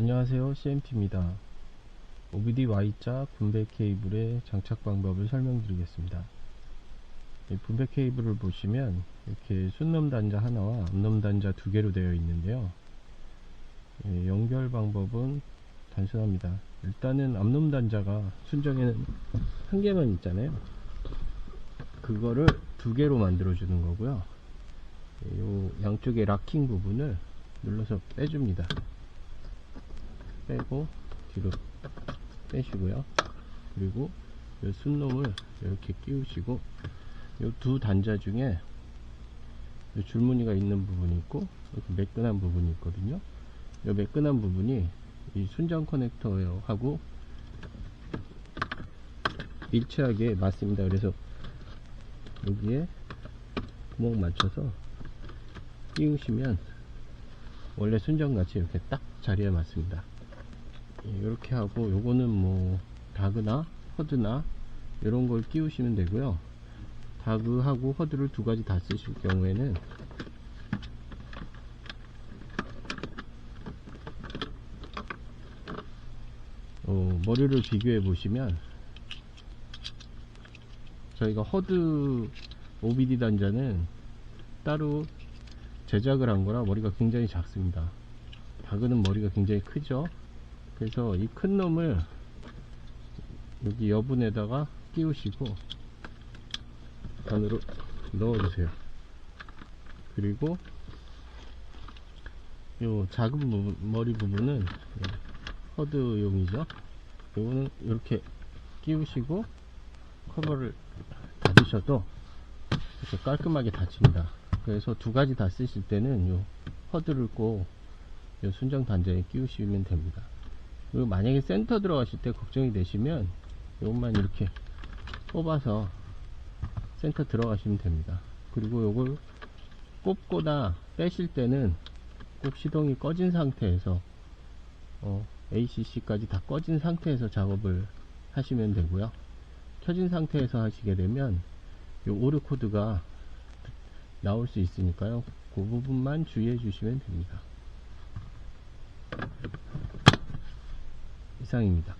안녕하세요 CMP입니다. OBD Y자 분배 케이블의 장착 방법을 설명드리겠습니다. 이 분배 케이블을 보시면 이렇게 순놈 단자 하나와 암놈 단자 두 개로 되어 있는데요. 예, 연결 방법은 단순합니다. 일단은 암놈 단자가 순정에는 한 개만 있잖아요. 그거를 두 개로 만들어 주는 거고요. 예, 요 양쪽에 락킹 부분을 눌러서 빼줍니다 빼고 뒤로 빼시고요. 그리고 이 순놈을 이렇게 끼우시고 이 두 단자 중에 이 줄무늬가 있는 부분이 있고 이렇게 매끈한 부분이 있거든요. 이 매끈한 부분이 이 순정 커넥터하고 일치하게 맞습니다. 그래서 여기에 구멍 맞춰서 끼우시면 원래 순정같이 이렇게 딱 자리에 맞습니다 이렇게 하고 요거는 뭐 다그나 허드나 이런 걸 끼우시면 되고요. 다그하고 허드를 두 가지 다 쓰실 경우에는 어, 머리를 비교해 보시면 저희가 허드 OBD 단자는 따로 제작을 한 거라 머리가 굉장히 작습니다. 다그는 머리가 굉장히 크죠 그래서 이 큰 놈을 여기 여분에다가 끼우시고 안으로 넣어주세요. 그리고 요 작은 부분, 머리 부분은 허드용이죠. 요거는 이렇게 끼우시고 커버를 닫으셔도 이렇게 깔끔하게 닫힙니다. 그래서 두 가지 다 쓰실 때는 요 허드를 꼭 요 순정 단자에 끼우시면 됩니다 그리고 만약에 센터 들어가실 때 걱정이 되시면 요것만 이렇게 뽑아서 센터 들어가시면 됩니다. 그리고 요걸 꼽거나 빼실 때는 꼭 시동이 꺼진 상태에서 어, ACC까지 다 꺼진 상태에서 작업을 하시면 되고요. 켜진 상태에서 하시게 되면 요 오르 코드가 나올 수 있으니까요. 그 부분만 주의해 주시면 됩니다 이상입니다